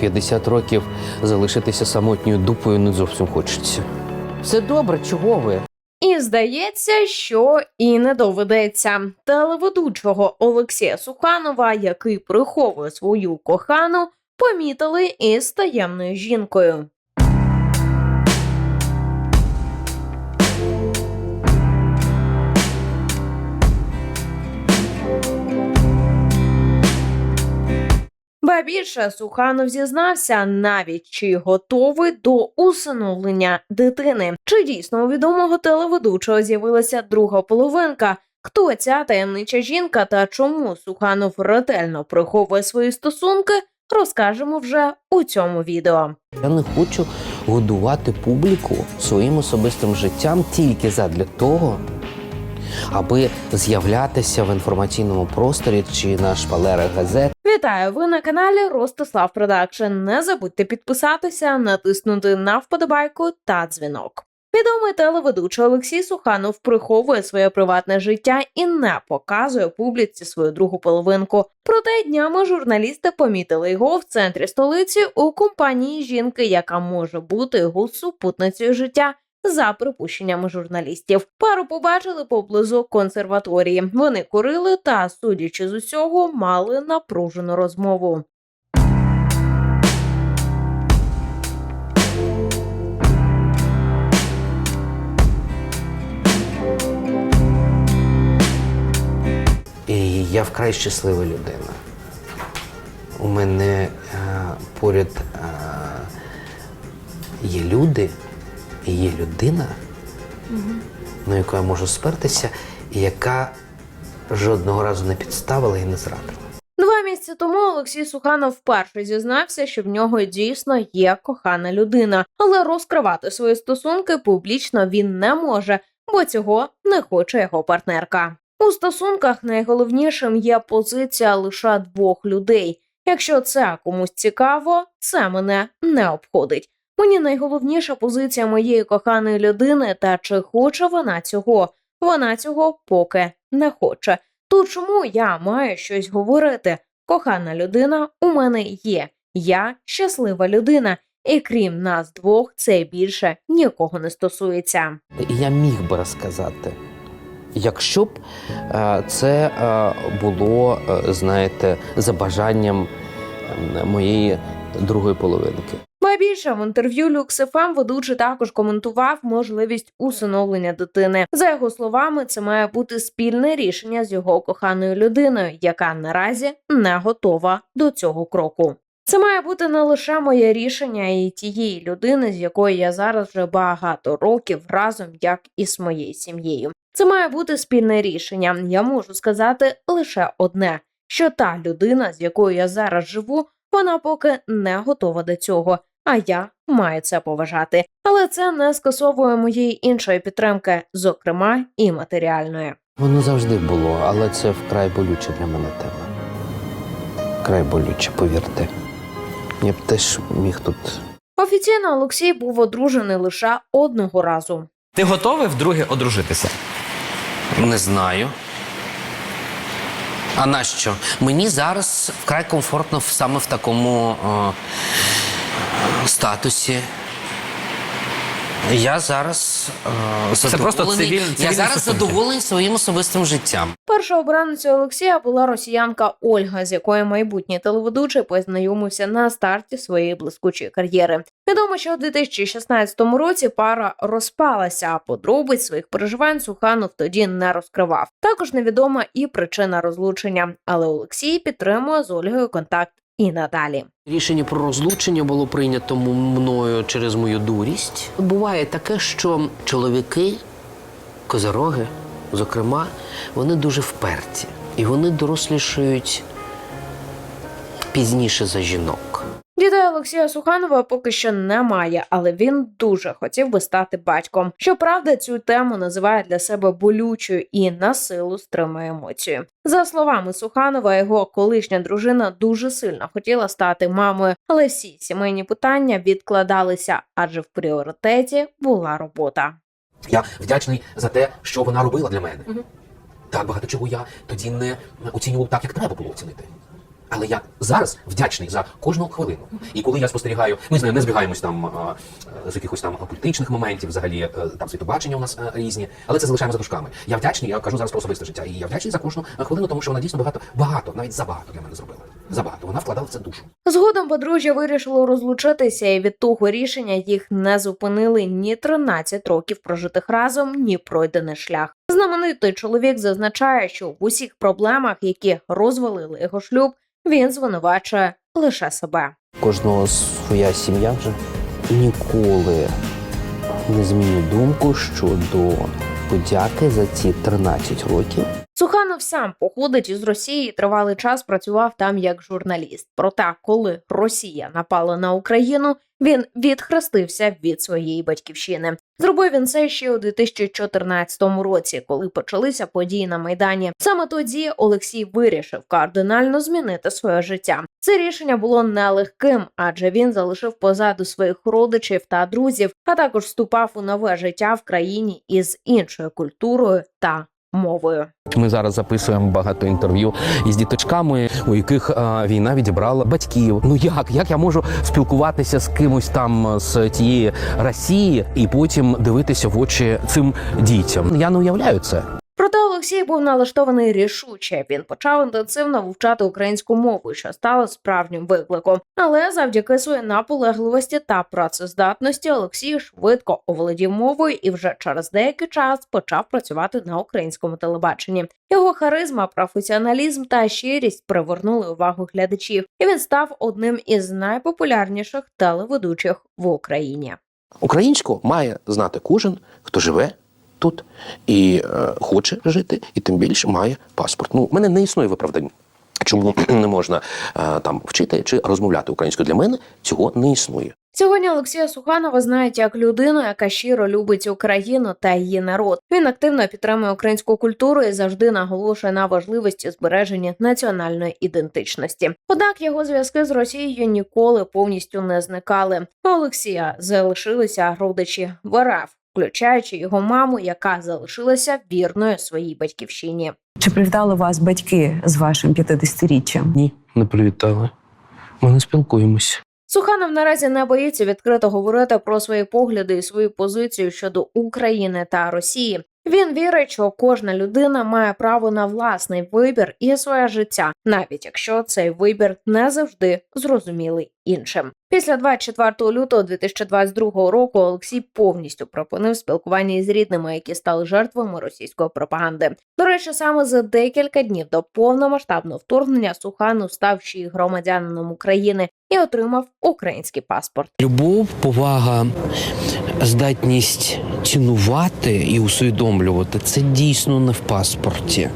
50 років залишитися самотньою дупою не зовсім хочеться. Все добре, чого ви? І здається, що і не доведеться. Телеведучого Олексія Суханова, який приховує свою кохану, помітили із таємною жінкою. Ба більше Суханов зізнався навіть чи готовий до усиновлення дитини. Чи дійсно у відомого телеведучого з'явилася друга половинка? Хто ця таємнича жінка та чому Суханов ретельно приховує свої стосунки? Розкажемо вже у цьому відео. Я не хочу годувати публіку своїм особистим життям тільки задля того, аби з'являтися в інформаційному просторі чи на шпалерах газет. Вітаю! Ви на каналі Ростислав Продакшн. Не забудьте підписатися, натиснути на вподобайку та дзвінок. Відомий телеведучий Олексій Суханов приховує своє приватне життя і не показує публіці свою другу половинку. Проте днями журналісти помітили його в центрі столиці у компанії жінки, яка може бути його супутницею життя. За припущеннями журналістів, пару побачили поблизу консерваторії. Вони курили та, судячи з усього, мали напружену розмову. Я вкрай щаслива людина. У мене е, поряд е, є люди, є людина, на яку я можу спертися, і яка жодного разу не підставила і не зрадила. Два місяці тому Олексій Суханов вперше зізнався, що в нього дійсно є кохана людина, але розкривати свої стосунки публічно він не може, бо цього не хоче його партнерка. У стосунках найголовнішим є позиція лише двох людей. Якщо це комусь цікаво, це мене не обходить. Мені найголовніша позиція моєї коханої людини, та чи хоче вона цього. Вона цього поки не хоче. То чому я маю щось говорити? Кохана людина у мене є. Я щаслива людина, і крім нас двох, це більше нікого не стосується. Я міг би розказати, якщо б е, це е, було, е, знаєте, за бажанням моєї другої половинки. Більше в інтерв'ю LuxFM ведучий також коментував можливість усиновлення дитини. За його словами, це має бути спільне рішення з його коханою людиною, яка наразі не готова до цього кроку. Це має бути не лише моє рішення і тієї людини, з якою я зараз вже багато років разом, як і з моєю сім'єю. Це має бути спільне рішення. Я можу сказати лише одне: що та людина, з якою я зараз живу, вона поки не готова до цього. А я маю це поважати. Але це не скасовує моєї іншої підтримки, зокрема і матеріальної. Воно завжди було, але це вкрай болюче для мене тема. Вкрай болюче, повірте. Я б теж міг тут. Офіційно Олексій був одружений лише одного разу. Ти готовий вдруге одружитися? Не знаю. А на що? Мені зараз вкрай комфортно саме в такому о, статусі. Я зараз е, задоволений. просто цивіль- Я зараз стосунки. задоволений своїм особистим життям. Перша обраниця Олексія була росіянка Ольга, з якою майбутній телеведучий познайомився на старті своєї блискучої кар'єри. Відомо, що у 2016 році пара розпалася, а подробиць своїх переживань Суханов тоді не розкривав. Також невідома і причина розлучення, але Олексій підтримує з Ольгою контакт і надалі. Рішення про розлучення було прийнято мною через мою дурість. Буває таке, що чоловіки, козороги, зокрема, вони дуже вперті. І вони дорослішають пізніше за жінок. Дітей Олексія Суханова поки що немає, але він дуже хотів би стати батьком. Щоправда, цю тему називає для себе болючою і на силу стримує емоцію. За словами Суханова, його колишня дружина дуже сильно хотіла стати мамою, але всі сімейні питання відкладалися, адже в пріоритеті була робота. Я вдячний за те, що вона робила для мене. Так багато чого я тоді не оцінював так, як треба було оцінити. Але я зараз вдячний за кожну хвилину. І коли я спостерігаю, ми з нею не збігаємось там з якихось там політичних моментів, взагалі е, там світобачення у нас е, різні, але це залишаємо за дужками. Я вдячний, я кажу зараз про особисте життя. І я вдячний за кожну е, хвилину, тому що вона дійсно багато, багато, навіть забагато для мене зробила. Забагато. Вона вкладала в це душу. Згодом подружжя вирішило розлучитися, і від того рішення їх не зупинили ні 13 років прожитих разом, ні пройдений шлях. Знаменитий чоловік зазначає, що в усіх проблемах, які розвалили його шлюб, він звинувачує лише себе. Кожного своя сім'я вже ніколи не зміню думку щодо подяки за ці 13 років. Суханов сам походить із Росії, тривалий час працював там як журналіст. Проте, коли Росія напала на Україну, він відхрестився від своєї батьківщини. Зробив він це ще у 2014 році, коли почалися події на майдані. Саме тоді Олексій вирішив кардинально змінити своє життя. Це рішення було нелегким, адже він залишив позаду своїх родичів та друзів, а також вступав у нове життя в країні із іншою культурою та мовою. Ми зараз записуємо багато інтерв'ю із діточками, у яких а, війна відібрала батьків. Ну як? Як я можу спілкуватися з кимось там з тієї Росії і потім дивитися в очі цим дітям? Я не уявляю це. Проте Олексій був налаштований рішуче. Він почав інтенсивно вивчати українську мову, що стало справжнім викликом. Але завдяки своїй наполегливості та працездатності Олексій швидко оволодів мовою і вже через деякий час почав працювати на українському телебаченні. Його харизма, професіоналізм та щирість привернули увагу глядачів, і він став одним із найпопулярніших телеведучих в Україні. Українську має знати кожен, хто живе тут і е, хоче жити, і тим більше має паспорт. Ну, в мене не існує виправдань. Чому не можна е, там вчити чи розмовляти українською? Для мене цього не існує. Сьогодні Олексія Суханова знають як людину, яка щиро любить Україну та її народ. Він активно підтримує українську культуру і завжди наголошує на важливості збереження національної ідентичності. Однак його зв'язки з Росією ніколи повністю не зникали. Олексія залишилися родичі в включаючи його маму, яка залишилася вірною своїй батьківщині. Чи привітали вас батьки з вашим 50-річчям? Ні, не привітали. Ми не спілкуємось. Суханов наразі не боїться відкрито говорити про свої погляди і свою позицію щодо України та Росії. Він вірить, що кожна людина має право на власний вибір і своє життя, навіть якщо цей вибір не завжди зрозумілий іншим. Після 24 лютого 2022 року Олексій повністю припинив спілкування із рідними, які стали жертвами російської пропаганди. До речі, саме за декілька днів до повномасштабного вторгнення Суханов став ще й громадянином України і отримав український паспорт. Любов, повага, здатність цінувати і усвідомлювати це дійсно не в паспорті.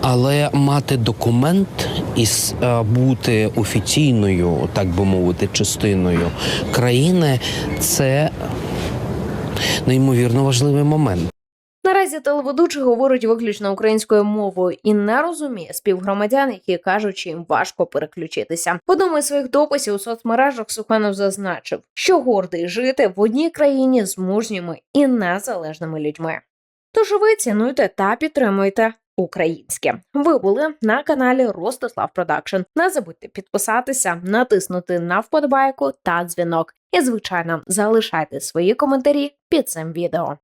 Але мати документ і е, бути офіційною, так би мовити, частиною країни це неймовірно важливий момент. Наразі телеведучий говорить виключно українською мовою і не розуміє співгромадян, які кажуть, що їм важко переключитися. В одному із своїх дописів у соцмережах Суханов зазначив, що гордий жити в одній країні з мужніми і незалежними людьми. Тож ви цінуйте та підтримуйте українське. Ви були на каналі Ростислав Продакшн. Не забудьте підписатися, натиснути на вподобайку та дзвінок. І, звичайно, залишайте свої коментарі під цим відео.